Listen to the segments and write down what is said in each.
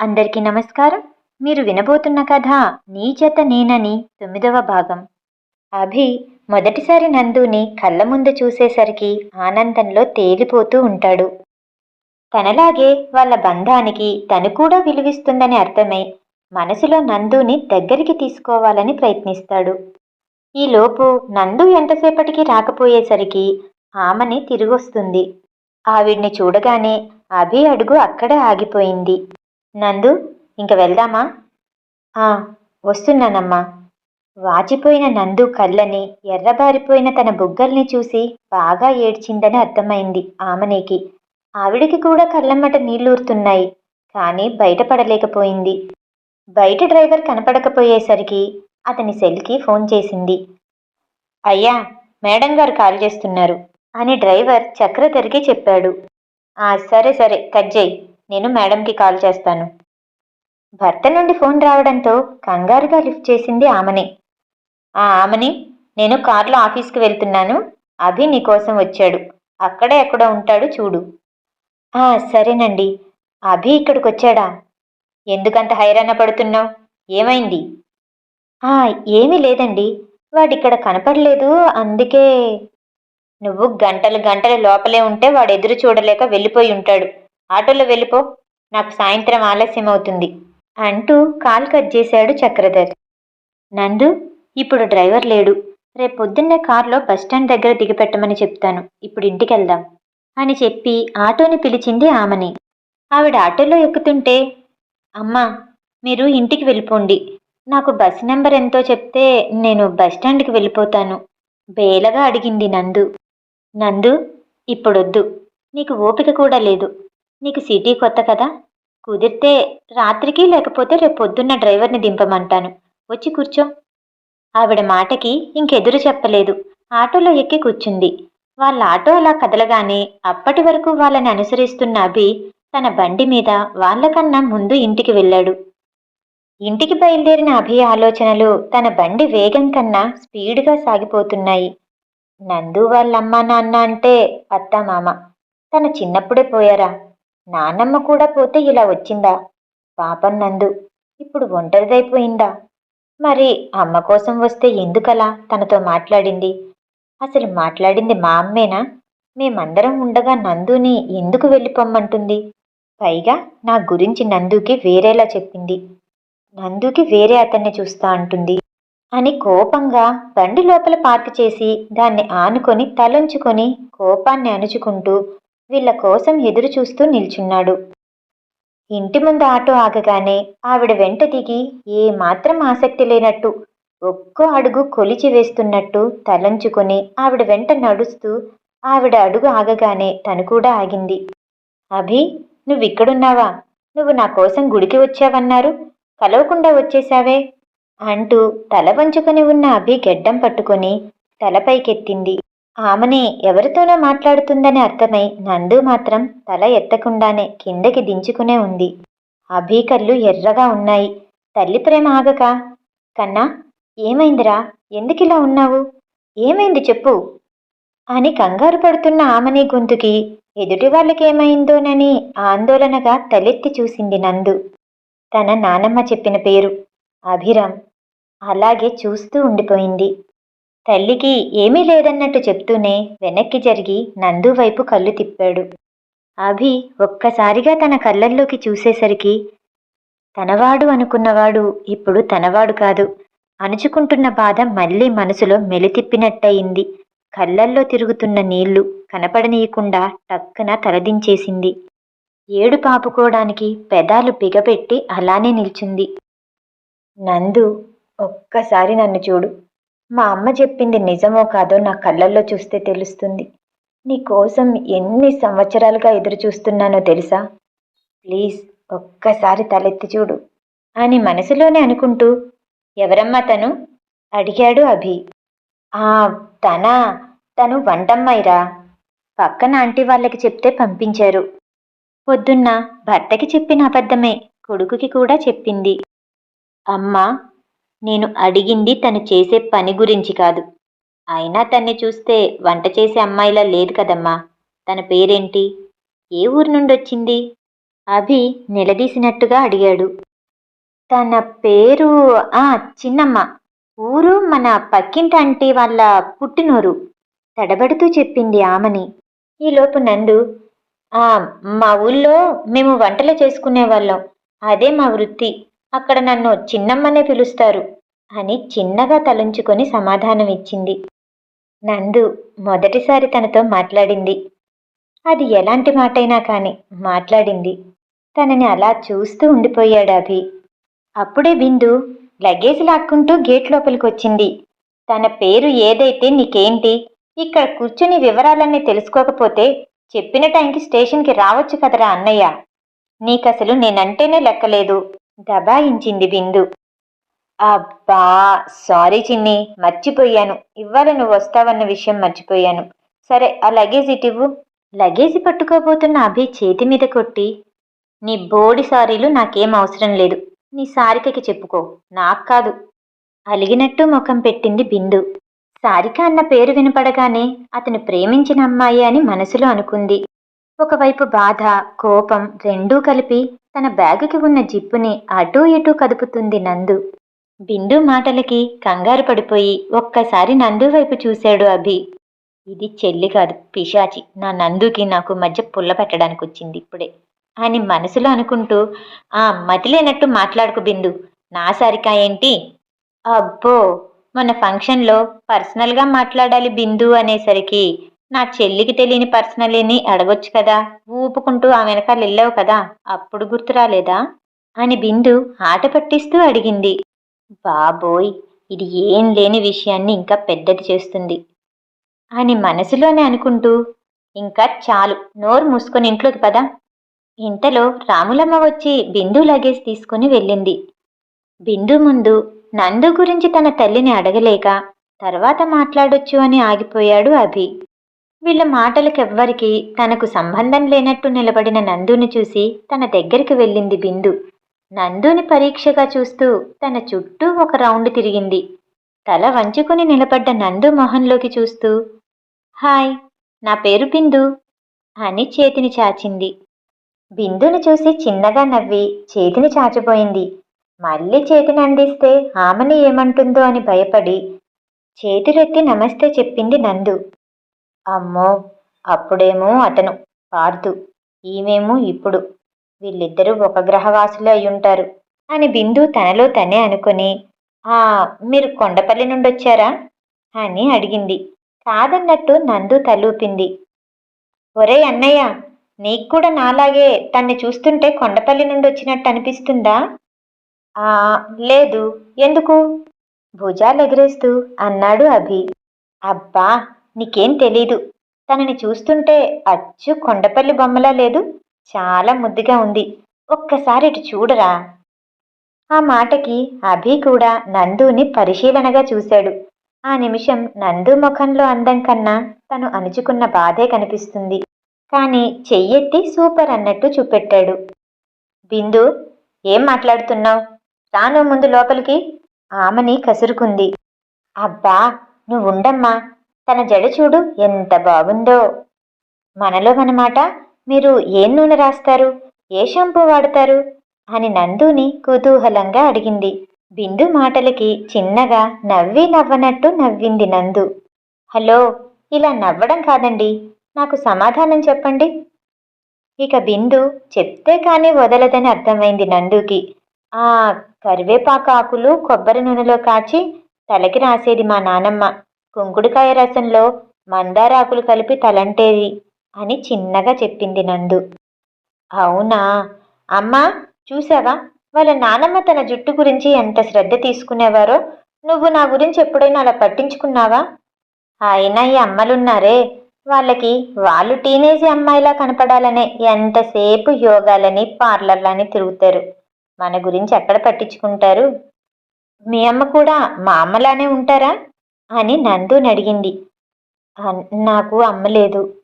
అందరికీ నమస్కారం. మీరు వినబోతున్న కథ నీ చేత నేనని తొమ్మిదవ భాగం. అభి మొదటిసారి నందుని కళ్ళ ముందు చూసేసరికి ఆనందంలో తేలిపోతూ ఉంటాడు. తనలాగే వాళ్ళ బంధానికి తను కూడా విలువిస్తుందని అర్థమై మనసులో నందుని దగ్గరికి తీసుకోవాలని ప్రయత్నిస్తాడు. ఈలోపు నందు ఎంతసేపటికి రాకపోయేసరికి ఆమెని తిరిగొస్తుంది. ఆవిడ్ని చూడగానే అభి అడుగు అక్కడే ఆగిపోయింది. నందు ఇంక వెళ్దామా? ఆ వస్తున్నానమ్మా. వాచిపోయిన నందు కళ్ళని ఎర్రబారిపోయిన తన బుగ్గల్ని చూసి బాగా ఏడ్చిందని అర్థమైంది ఆమెనేకి. ఆవిడికి కూడా కళ్ళమ్మట నీళ్ళూరుతున్నాయి కానీ బయటపడలేకపోయింది. బయట డ్రైవర్ కనపడకపోయేసరికి అతని సెల్కి ఫోన్ చేసింది. అయ్యా మేడం గారు కాల్ చేస్తున్నారు అని డ్రైవర్ చక్ర చక్రధరికి చెప్పాడు. ఆ సరే సరే కట్ చేయి. నేను మేడంకి కాల్ చేస్తాను. భర్త నుండి ఫోన్ రావడంతో కంగారుగా లిఫ్ట్ చేసింది ఆమెని. ఆ ఆమెని నేను కార్లో ఆఫీస్కి వెళ్తున్నాను. అభి నీకోసం వచ్చాడు. అక్కడే ఎక్కడ ఉంటాడు చూడు. ఆ సరేనండి. అభి ఇక్కడికి వచ్చాడా? ఎందుకంత హైరాణ పడుతున్నావు? ఏమైంది? ఆ ఏమీ లేదండి. వాడిక్కడ కనపడలేదు. అందుకే నువ్వు గంటలు గంటలు లోపలే ఉంటే వాడు ఎదురు చూడలేక వెళ్ళిపోయి ఉంటాడు. ఆటోలో వెళ్ళిపో. నాకు సాయంత్రం ఆలస్యం అవుతుంది. అంటూ కాల్ కట్ చేశాడు చక్రధర్. నందు ఇప్పుడు డ్రైవర్ లేడు. రేపు పొద్దున్నే కారులో బస్టాండ్ దగ్గర దిగిపెట్టమని చెప్తాను. ఇప్పుడు ఇంటికి వెళ్దాం అని చెప్పి ఆటోని పిలిచింది ఆమెని. ఆవిడ ఆటోలో ఎక్కుతుంటే అమ్మా మీరు ఇంటికి వెళ్ళిపోండి. నాకు బస్ నెంబర్ ఎంతో చెప్తే నేను బస్టాండ్కి వెళ్ళిపోతాను. బేలగా అడిగింది నందు. నందు ఇప్పుడొద్దు. నీకు ఓపిక కూడా లేదు. నీకు సిటీ కొత్త కదా? కుదిరితే రాత్రికి లేకపోతే రేపు పొద్దున్న డ్రైవర్ని దింపమంటాను. వచ్చి కూర్చో. ఆవిడ మాటకి ఇంకెదురు చెప్పలేదు. ఆటోలో ఎక్కి కూర్చుంది. వాళ్ళ ఆటో అలా కదలగానే అప్పటి వరకు వాళ్ళని అనుసరిస్తున్న అభి తన బండి మీద వాళ్ళకన్నా ముందు ఇంటికి వెళ్ళాడు. ఇంటికి బయలుదేరిన అభి ఆలోచనలు తన బండి వేగం కన్నా స్పీడ్గా సాగిపోతున్నాయి. నందు వాళ్ళమ్మ నాన్న అంటే అత్త మామ. తన చిన్నప్పుడే పోయారా? నాన్నమ్మ కూడా పోతే ఇలా వచ్చిందా? పాపం నందు ఇప్పుడు ఒంటరిదైపోయిందా? మరి అమ్మ కోసం వస్తే ఎందుకలా తనతో మాట్లాడింది? అసలు మాట్లాడింది మా అమ్మేనా? మేమందరం ఉండగా నందుని ఎందుకు వెళ్ళిపోమ్మంటుంది? పైగా నా గురించి నందుకి వేరేలా చెప్పింది. నందుకి వేరే అతన్ని చూస్తా అంటుంది. అని కోపంగా బండి లోపల పార్క్ చేసి దాన్ని ఆనుకొని తలంచుకొని కోపాన్ని అణుచుకుంటూ వీళ్ళ కోసం ఎదురు చూస్తూ నిల్చున్నాడు. ఇంటి ముందు ఆటో ఆగగానే ఆవిడ వెంట దిగి ఏ మాత్రం ఆసక్తి లేనట్టు ఒక్కో అడుగు కొలిచి వేస్తున్నట్టు తలంచుకొని ఆవిడ వెంట నడుస్తూ ఆవిడ అడుగు ఆగగానే తను కూడా ఆగింది. అభి నువ్విక్కడున్నావా? నువ్వు నా కోసం గుడికి వచ్చావన్నారు? కలవకుండా వచ్చేశావే? అంటూ తల వంచుకొని ఉన్న అభి గెడ్డం పట్టుకొని తలపైకెత్తింది. ఆమెనే ఎవరితోనో మాట్లాడుతుందని అర్థమై నందు మాత్రం తల ఎత్తకుండానే కిందకి దించుకునే ఉంది. అభి కళ్ళు ఎర్రగా ఉన్నాయి. తల్లి ప్రేమ ఆగక. కన్నా ఏమైందిరా? ఎందుకిలా ఉన్నావు? ఏమైంది చెప్పు. అని కంగారు పడుతున్న ఆమెని గొంతుకి ఎదుటి వాళ్ళకేమైందోనని ఆందోళనగా తలెత్తి చూసింది నందు. తన నానమ్మ చెప్పిన పేరు అభిరామ్. అలాగే చూస్తూ ఉండిపోయింది. తల్లికి ఏమీ లేదన్నట్టు చెప్తూనే వెనక్కి జరిగి నందు వైపు కళ్ళు తిప్పాడు. అభి ఒక్కసారిగా తన కళ్ళల్లోకి చూసేసరికి తనవాడు అనుకున్నవాడు ఇప్పుడు తనవాడు కాదు. అణుచుకుంటున్న బాధ మళ్ళీ మనసులో మెలితిప్పినట్టయింది. కళ్ళల్లో తిరుగుతున్న నీళ్ళు కనపడనీయకుండా టక్కున తలదించేసింది. ఏడు పాపుకోవడానికి పెదాలు బిగపెట్టి అలానే నిల్చుంది. నందు ఒక్కసారి నన్ను చూడు. మా అమ్మ చెప్పింది నిజమో కాదో నా కళ్ళల్లో చూస్తే తెలుస్తుంది. నీ కోసం ఎన్ని సంవత్సరాలుగా ఎదురు చూస్తున్నానో తెలుసా? ప్లీజ్ ఒక్కసారి తలెత్తి చూడు అని మనసులోనే అనుకుంటూ ఎవరమ్మా తను? అడిగాడు అభి. ఆ తన తను వంటమ్మాయిరా. పక్కన ఆంటీ వాళ్ళకి చెప్తే పంపించారు. పొద్దున్న భర్తకి చెప్పిన అబద్ధమే కొడుకుకి కూడా చెప్పింది. అమ్మా నేను అడిగింది తను చేసే పని గురించి కాదు. అయినా తన్ని చూస్తే వంట చేసే అమ్మాయిలా లేదు కదమ్మా. తన పేరేంటి? ఏ ఊరు నుండి వచ్చింది అభి నిలదీసినట్టుగా అడిగాడు. తన పేరు ఆ చిన్నమ్మ. ఊరు మన పక్కింటి వాళ్ళ పుట్టినూరు. తడబడుతూ చెప్పింది ఆమని. ఈలోపు నందు మా ఊళ్ళో మేము వంటలు చేసుకునేవాళ్ళం అదే మా వృత్తి. అక్కడ నన్ను చిన్నమ్మనే పిలుస్తారు అని చిన్నగా తలంచుకొని సమాధానమిచ్చింది. నందు మొదటిసారి తనతో మాట్లాడింది. అది ఎలాంటి మాటైనా కాని మాట్లాడింది. తనని అలా చూస్తూ ఉండిపోయాడు అభి. అప్పుడే బిందు లగేజ్ లాక్కుంటూ గేట్ లోపలికి వచ్చింది తన పేరు ఏదైతే నీకేంటి ఇక్కడ కూర్చుని వివరాలన్నీ తెలుసుకోకపోతే చెప్పిన టైంకి స్టేషన్కి రావచ్చు కదరా అన్నయ్య. నీకసలు నేనంటేనే లెక్కలేదు. దబాయించింది బిందు. అబ్బా సారీ చిన్ని మర్చిపోయాను. ఇవాళ నువ్వు వస్తావన్న విషయం మర్చిపోయాను. సరే ఆ లగేజ్ ఇటివ్వు. లగేజ్ పట్టుకోబోతున్న అభి చేతి మీద కొట్టి నీ బోడి సారీలు నాకేం అవసరం లేదు. నీ సారికకి చెప్పుకో. నాకు కాదు. అలిగినట్టు ముఖం పెట్టింది బిందు. సారిక అన్న పేరు వినపడగానే అతను ప్రేమించిన అమ్మాయి అని మనసులో అనుకుంది. ఒకవైపు బాధ కోపం రెండూ కలిపి తన బ్యాగుకి ఉన్న జిప్పుని అటూ ఇటూ కదుపుతుంది నందు. బిందు మాటలకి కంగారు పడిపోయి ఒక్కసారి నందు వైపు చూశాడు అభి. ఇది చెల్లి కాదు పిశాచి. నా నందుకి నాకు మధ్య పుల్ల పెట్టడానికి వచ్చింది ఇప్పుడే అని మనసులో అనుకుంటూ ఆ మతిలేనట్టు మాట్లాడుకు బిందు. నా సరికా ఏంటి? అబ్బో మన ఫంక్షన్లో పర్సనల్గా మాట్లాడాలి బిందు అనేసరికి నా చెల్లికి తెలియని పర్సనలీని అడగొచ్చు కదా. ఊపుకుంటూ ఆ వెనకాల వెళ్ళావు కదా. అప్పుడు గుర్తు రాలేదా? అని బిందు ఆట పట్టిస్తూ అడిగింది. బాబోయ్ ఇది ఏం లేని విషయాన్ని ఇంకా పెద్దది చేస్తుంది. అని మనసులోనే అనుకుంటూ ఇంకా చాలు నోరు మూసుకొని ఇంట్లోకి పదా. ఇంతలో రాములమ్మ వచ్చి బిందు లగేజ్ తీసుకుని వెళ్ళింది. బిందు ముందు నందు గురించి తన తల్లిని అడగలేక తర్వాత మాట్లాడొచ్చు అని ఆగిపోయాడు అభి. వీళ్ళ మాటలకెవ్వరికి తనకు సంబంధం లేనట్టు నిలబడిన నందుని చూసి తన దగ్గరికి వెళ్ళింది బిందు. నందుని పరీక్షగా చూస్తూ తన చుట్టూ ఒక రౌండ్ తిరిగింది. తల వంచుకుని నిలబడ్డ నందు మొహంలోకి చూస్తూ హాయ్ నా పేరు బిందు అని చేతిని చాచింది. బిందుని చూసి చిన్నగా నవ్వి చేతిని చాచిపోయింది. మళ్ళీ చేతిని అందిస్తే ఆమెని ఏమంటుందో అని భయపడి చేతులెత్తి నమస్తే చెప్పింది నందు. అమ్మో అప్పుడేమో అతను. పార్థు ఈమెమో ఇప్పుడు. వీళ్ళిద్దరూ ఒక గ్రహవాసులు అయ్యుంటారు అని బిందు తనలో తనే అనుకుని ఆ మీరు కొండపల్లి నుండి వచ్చారా అని అడిగింది. కాదన్నట్టు నందు తలూపింది. ఒరే అన్నయ్య నీకు కూడా నాలాగే తన్ని చూస్తుంటే కొండపల్లి నుండి వచ్చినట్టు అనిపిస్తుందా? ఆ లేదు. ఎందుకు? భుజాలు ఎగరేస్తూ అన్నాడు అభి. అబ్బా నీకేం తెలీదు. తనని చూస్తుంటే అచ్చు కొండపల్లి బొమ్మలా లేదు చాలా ముద్దుగా ఉంది. ఒక్కసారి ఇటు చూడరా? ఆ మాటకి అభి కూడా నందుని పరిశీలనగా చూశాడు. ఆ నిమిషం నందు ముఖంలో అందం కన్నా తను అణుచుకున్న బాధే కనిపిస్తుంది. కానీ చెయ్యెత్తి సూపర్ అన్నట్టు చూపెట్టాడు. బిందు ఏం మాట్లాడుతున్నావు? రాను ముందు లోపలికి. ఆమెని కసురుకుంది. అబ్బా నువ్వుండమ్మా. తన జడ చూడు ఎంత బాగుందో. మనలో మనమాట మీరు ఏం నూనె రాస్తారు? ఏ షాంపూ వాడతారు? అని నందుని కుతూహలంగా అడిగింది. బిందు మాటలకి చిన్నగా నవ్వి నవ్వనట్టు నవ్వింది నందు. హలో ఇలా నవ్వడం కాదండి. నాకు సమాధానం చెప్పండి. ఇక బిందు చెప్తే కానీ వదలదని అర్థమైంది నందుకి. ఆ కరివేపాకు ఆకులు కొబ్బరి నూనెలో కాచి తలకి రాసేది మా నానమ్మ. కుంకుడుకాయ రసంలో మందారాకులు కలిపి తలంటేది అని చిన్నగా చెప్పింది నందు. అవునా? అమ్మా చూసావా వాళ్ళ నానమ్మ తన జుట్టు గురించి ఎంత శ్రద్ధ తీసుకునేవారో? నువ్వు నా గురించి ఎప్పుడైనా అలా పట్టించుకున్నావా? అయినా ఈ అమ్మలున్నారే. వాళ్ళకి వాళ్ళు టీనేజీ అమ్మాయిలా కనపడాలనే ఎంతసేపు యోగాలని పార్లర్లని తిరుగుతారు. మన గురించి ఎక్కడ పట్టించుకుంటారు? మీ అమ్మ కూడా మా అమ్మలానే ఉంటారా? అని నందుని అడిగింది. "అన్- నాకు అమ్మ లేదు.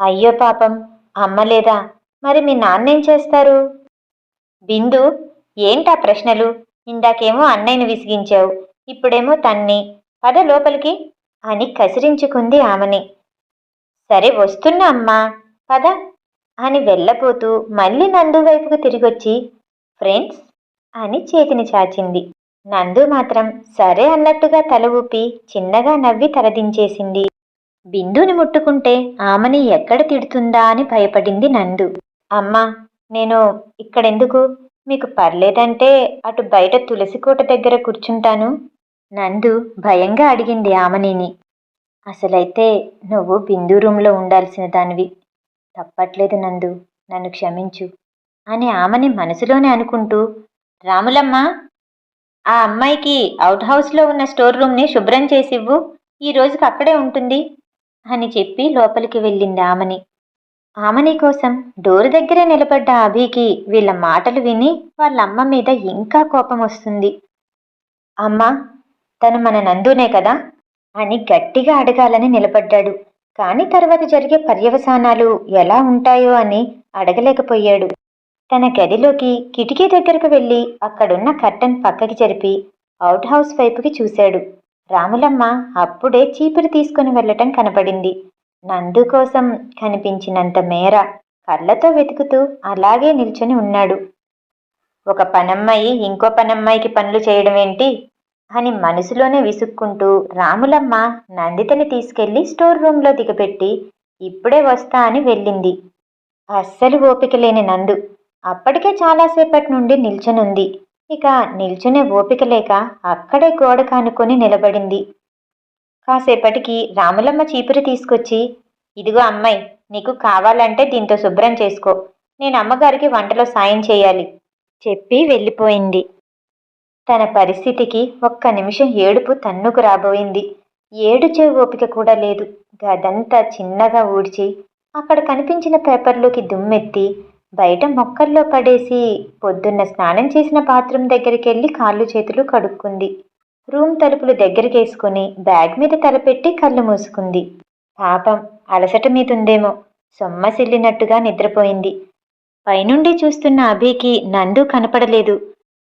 అయ్యో పాపం అమ్మ లేదా? మరి మీ నాన్న ఏం చేస్తారు? బిందు ఏంటా ప్రశ్నలు? ఇందాకేమో అన్నయ్యను విసిగించావు ఇప్పుడేమో తన్ని. పద లోపలికి అని కసిరించుకుంది ఆమెని. సరే వస్తున్నా అమ్మా. పద అని వెళ్ళబోతూ మళ్ళీ నందు వైపుకు తిరిగొచ్చి ఫ్రెండ్స్ అని చేతిని చాచింది. నందు మాత్రం సరే అన్నట్టుగా తల ఊపి చిన్నగా నవ్వి తలదించేసింది. బిందుని ముట్టుకుంటే ఆమెని ఎక్కడ తిడుతుందా అని భయపడింది నందు. అమ్మా నేను ఇక్కడెందుకు? మీకు పర్లేదంటే అటు బయట తులసికోట దగ్గర కూర్చుంటాను. నందు భయంగా అడిగింది ఆమెనిని. అసలైతే నువ్వు బిందు రూమ్లో ఉండాల్సిన దానివి. తప్పట్లేదు నందు నన్ను క్షమించు అని ఆమెని మనసులోనే అనుకుంటూ రాములమ్మ ఆ అమ్మాయికి అవుట్ హౌస్లో ఉన్న స్టోర్ రూమ్ని శుభ్రం చేసివ్వు. ఈ రోజుకి అక్కడే ఉంటుంది అని చెప్పి లోపలికి వెళ్ళింది ఆమని. ఆమని కోసం డోరు దగ్గరే నిలబడ్డ అభికి వీళ్ళ మాటలు విని వాళ్ళ అమ్మ మీద ఇంకా కోపం వస్తుంది. అమ్మ తను మన నందునే కదా అని గట్టిగా అడగాలని నిలబడ్డాడు. కానీ తర్వాత జరిగే పర్యవసానాలు ఎలా ఉంటాయో అని అడగలేకపోయాడు. తన గదిలోకి కిటికీ దగ్గరకు వెళ్ళి అక్కడున్న కర్టన్ పక్కకి జరిపి అవుట్ హౌస్ వైపుకి చూశాడు. రాములమ్మ అప్పుడే చీపురు తీసుకుని వెళ్ళటం కనపడింది. నందు కోసం కనిపించినంత మేర కళ్ళతో వెతుకుతూ అలాగే నిల్చొని ఉన్నాడు. ఒక పనమ్మాయి ఇంకో పనమ్మాయికి పనులు చేయడం ఏంటి? అని మనసులోనే విసుక్కుంటూ రాములమ్మ నందితని తీసుకెళ్ళి స్టోర్ రూమ్లో దిగపెట్టి ఇప్పుడే వస్తా అని వెళ్ళింది. అస్సలు ఓపిక లేని నందు అప్పటికే చాలాసేపటి నుండి నిల్చునుంది. ఇక నిల్చునే ఓపిక లేక అక్కడే గోడ కానుకొని నిలబడింది. కాసేపటికి రాములమ్మ చీపురు తీసుకొచ్చి ఇదిగో అమ్మాయి నీకు కావాలంటే దీంతో శుభ్రం చేసుకో. నేను అమ్మగారికి వంటలో సాయం చేయాలి. చెప్పి వెళ్ళిపోయింది. తన పరిస్థితికి ఒక్క నిమిషం ఏడుపు తన్నుకు రాబోయింది. ఏడుచే ఓపిక కూడా లేదు. గదంతా చిన్నగా ఊడ్చి అక్కడ కనిపించిన పేపర్లోకి దుమ్మెత్తి బయట మొక్కల్లో పడేసి పొద్దున్న స్నానం చేసిన బాత్రూమ్ దగ్గరికి వెళ్ళి కాళ్ళు చేతులు కడుక్కుంది. రూమ్ తలుపులు దగ్గరికేసుకుని బ్యాగ్ మీద తలపెట్టి కళ్ళు మూసుకుంది. పాపం అలసట మీదుందేమో. సొమ్మసిల్లినట్టుగా నిద్రపోయింది. పైనుండి చూస్తున్న అభికి నందు కనపడలేదు.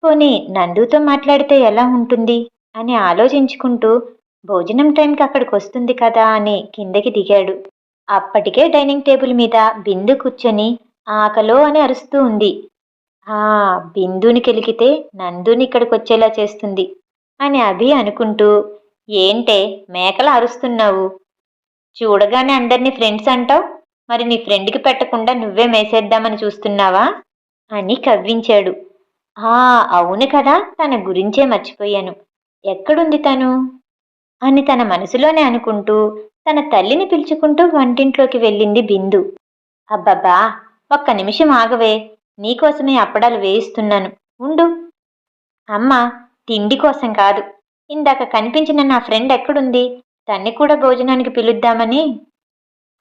పోనీ నందుతో మాట్లాడితే ఎలా ఉంటుంది? అని ఆలోచించుకుంటూ భోజనం టైంకి అక్కడికి వస్తుంది కదా అని కిందకి దిగాడు. అప్పటికే డైనింగ్ టేబుల్ మీద బిందు కూర్చొని ఆకలో అని అరుస్తూ ఉంది. ఆ బిందుని కెలికితే నందుని ఇక్కడికి వచ్చేలా చేస్తుంది అని అభి అనుకుంటూ ఏంటే మేకలు అరుస్తున్నావు? చూడగానే అందరినీ ఫ్రెండ్స్ అంటావు? మరి నీ ఫ్రెండ్కి పెట్టకుండా నువ్వే మేసేద్దామని చూస్తున్నావా? అని కవ్వించాడు. ఆ అవును కదా తన గురించే మర్చిపోయాను. ఎక్కడుంది తను? అని తన మనసులోనే అనుకుంటూ తన తల్లిని పిలుచుకుంటూ వంటింట్లోకి వెళ్ళింది బిందు. అబ్బబ్బా ఒక్క నిమిషం ఆగవే. నీకోసమే అప్పడాలు వేయిస్తున్నాను. ఉండు. అమ్మ తిండి కోసం కాదు. ఇందాక కనిపించిన నా ఫ్రెండ్ ఎక్కడుంది? తన్ని కూడా భోజనానికి పిలుద్దామని.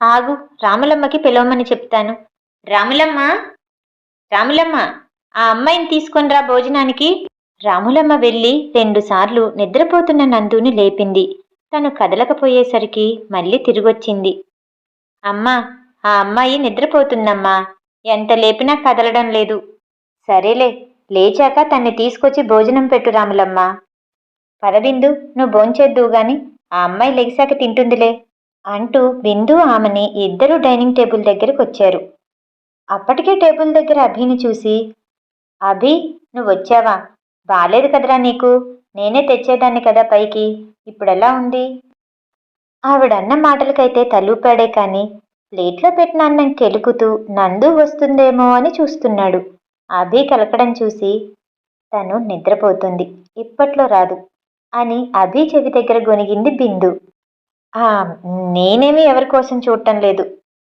ఆగు రాములమ్మకి పిలవమని చెప్తాను. రాములమ్మ? రాములమ్మ ఆ అమ్మాయిని తీసుకొనిరా భోజనానికి. రాములమ్మ వెళ్ళి రెండుసార్లు నిద్రపోతున్న నందుని లేపింది. తను కదలకపోయేసరికి మళ్ళీ తిరిగొచ్చింది. అమ్మా ఆ అమ్మాయి నిద్రపోతుందమ్మా. ఎంత లేపినా కదలడం లేదు. సరేలే లేచాక తన్ని తీసుకొచ్చి భోజనం పెట్టు రాములమ్మ. పదబిందు నువ్వు భోంచేద్దువు గాని ఆ అమ్మాయి లెగిసాక తింటుందిలే అంటూ బిందు ఆమెని ఇద్దరు డైనింగ్ టేబుల్ దగ్గరకు వచ్చారు అప్పటికే టేబుల్ దగ్గర అభిని చూసి అభి నువ్వు వచ్చావా? బాలేదు కదరా నీకు? నేనే తెచ్చేదాన్ని కదా పైకి. ఇప్పుడెలా ఉంది? ఆవిడన్న మాటలకైతే తలూపాడే కానీ ప్లేట్లో పెట్టిన అన్నం కెలుకుతూ నందు వస్తుందేమో అని చూస్తున్నాడు. అభి కలకడం చూసి తను నిద్రపోతుంది. ఇప్పట్లో రాదు అని అభి చెవి దగ్గర గొనిగింది బిందు. నేనేమి ఎవరి కోసం చూడటం లేదు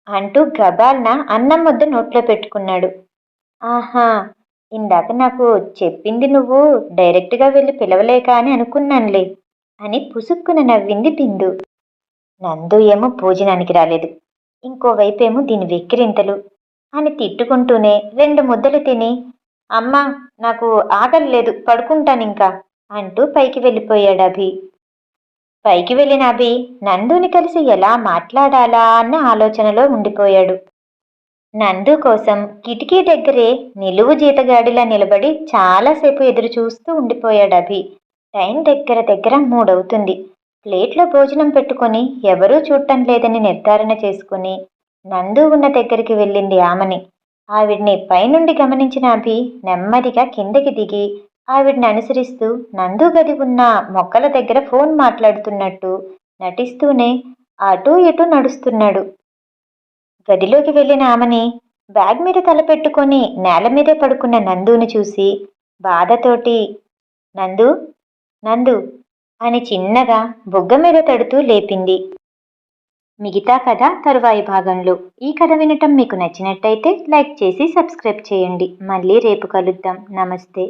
అంటూ గబాల్న అన్నం ముద్ద నోట్లో పెట్టుకున్నాడు. ఆహా ఇందాక నాకు చెప్పింది నువ్వు డైరెక్ట్గా వెళ్ళి పిలవలేక అని అనుకున్నానులే అని పుసుక్కున నవ్వింది బిందు. నందు ఏమో భోజనానికి రాలేదు. ఇంకోవైపేమో దీని వెక్కిరింతలు అని తిట్టుకుంటూనే రెండు ముద్దలు తిని అమ్మా నాకు ఆకలి లేదు పడుకుంటానింకా అంటూ పైకి వెళ్ళిపోయాడు అభి. పైకి వెళ్ళిన అభి నందుని కలిసి ఎలా మాట్లాడాలా అన్న ఆలోచనలో ఉండిపోయాడు. నందు కోసం కిటికీ దగ్గరే నిలువు జీతగాడిలా నిలబడి చాలాసేపు ఎదురు చూస్తూ ఉండిపోయాడు అభి. టైం దగ్గర దగ్గర మూడవుతుంది. ప్లేట్లో భోజనం పెట్టుకొని ఎవరూ చూడటం లేదని నిర్ధారణ చేసుకుని నందు ఉన్న దగ్గరికి వెళ్ళింది ఆమెని. ఆవిడ్ని పైనుండి గమనించిన అభి నెమ్మదిగా కిందకి దిగి ఆవిడ్ని అనుసరిస్తూ నందు గది ఉన్న మొక్కల దగ్గర ఫోన్ మాట్లాడుతున్నట్టు నటిస్తూనే అటూ ఇటూ నడుస్తున్నాడు. గదిలోకి వెళ్ళిన ఆమెని బ్యాగ్ మీద తలపెట్టుకొని నేల మీదే పడుకున్న నందుని చూసి బాధతోటి నందు నందు అని చిన్నగా బుగ్గ మీద తడుతూ లేపింది. మిగతా కథ తరువాయి భాగంలో. ఈ కథ వినటం మీకు నచ్చినట్టయితే లైక్ చేసి సబ్స్క్రైబ్ చేయండి. మళ్ళీ రేపు కలుద్దాం. నమస్తే.